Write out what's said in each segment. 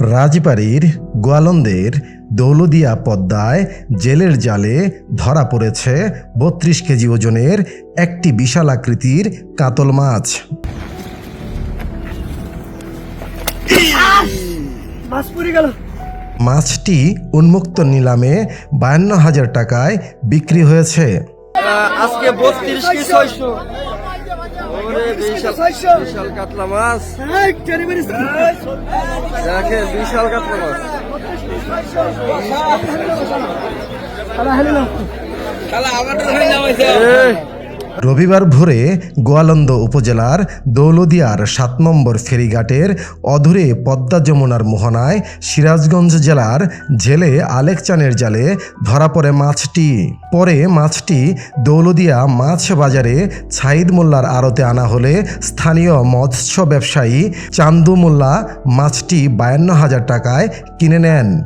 রাজবাড়ির গোয়ালন্দের দৌলদিয়া পদ্মায় জেলের জালে ধরা পড়েছে বত্রিশ কেজি ওজনের একটি বিশাল আকৃতির কাতল মাছ। মাছ পড়ে গেল। মাছটি উন্মুক্ত নিলামে বায়ান্ন হাজার টাকায় বিক্রি হয়েছে। আজকে বত্রিশ ছয়শো? বিশাল কাতলা মাছ। দেখে বিশাল কাতলা মাছ নাও। এই, রবিবার ভোরে গোয়ালন্দ উপজেলার দৌলদিয়ার সাত নম্বর ফেরিঘাটের অধুরে পদ্মা যমুনার মোহনায় সিরাজগঞ্জ জেলার জেলে আলেকচানের জালে ধরা পড়ে মাছটি। পরে মাছটি দৌলদিয়া মাছ বাজারে ছাইদ মোল্লার আড়তে আনা হলে স্থানীয় মৎস্য ব্যবসায়ী চান্দু মোল্লা মাছটি বায়ান্ন হাজার টাকায় কিনে নেন।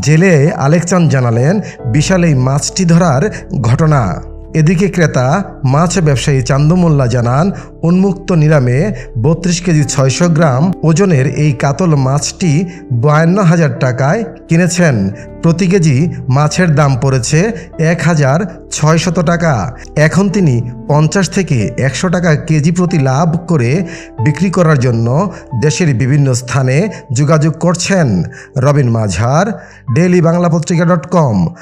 জেলে আলেকচান জানালেন, বিশাল এই মাছটি ধরার ঘটনা। এদিকে ক্রেতা, মাছ ব্যবসায়ী চান্দুমোল্লা জানান, উন্মুক্ত নিলামে বত্রিশ কেজি ছয়শো গ্রাম ওজনের এই কাতল মাছটি বায়ান্ন হাজার টাকায় কিনেছেন। প্রতি কেজি মাছের দাম পড়েছে এক হাজার ছয়শত টাকা। এখন তিনি পঞ্চাশ থেকে একশো টাকা কেজি প্রতি লাভ করে বিক্রি করার জন্য দেশের বিভিন্ন স্থানে যোগাযোগ করছেন। রবিন মাঝার, ডেইলি বাংলা পত্রিকা ডট কম।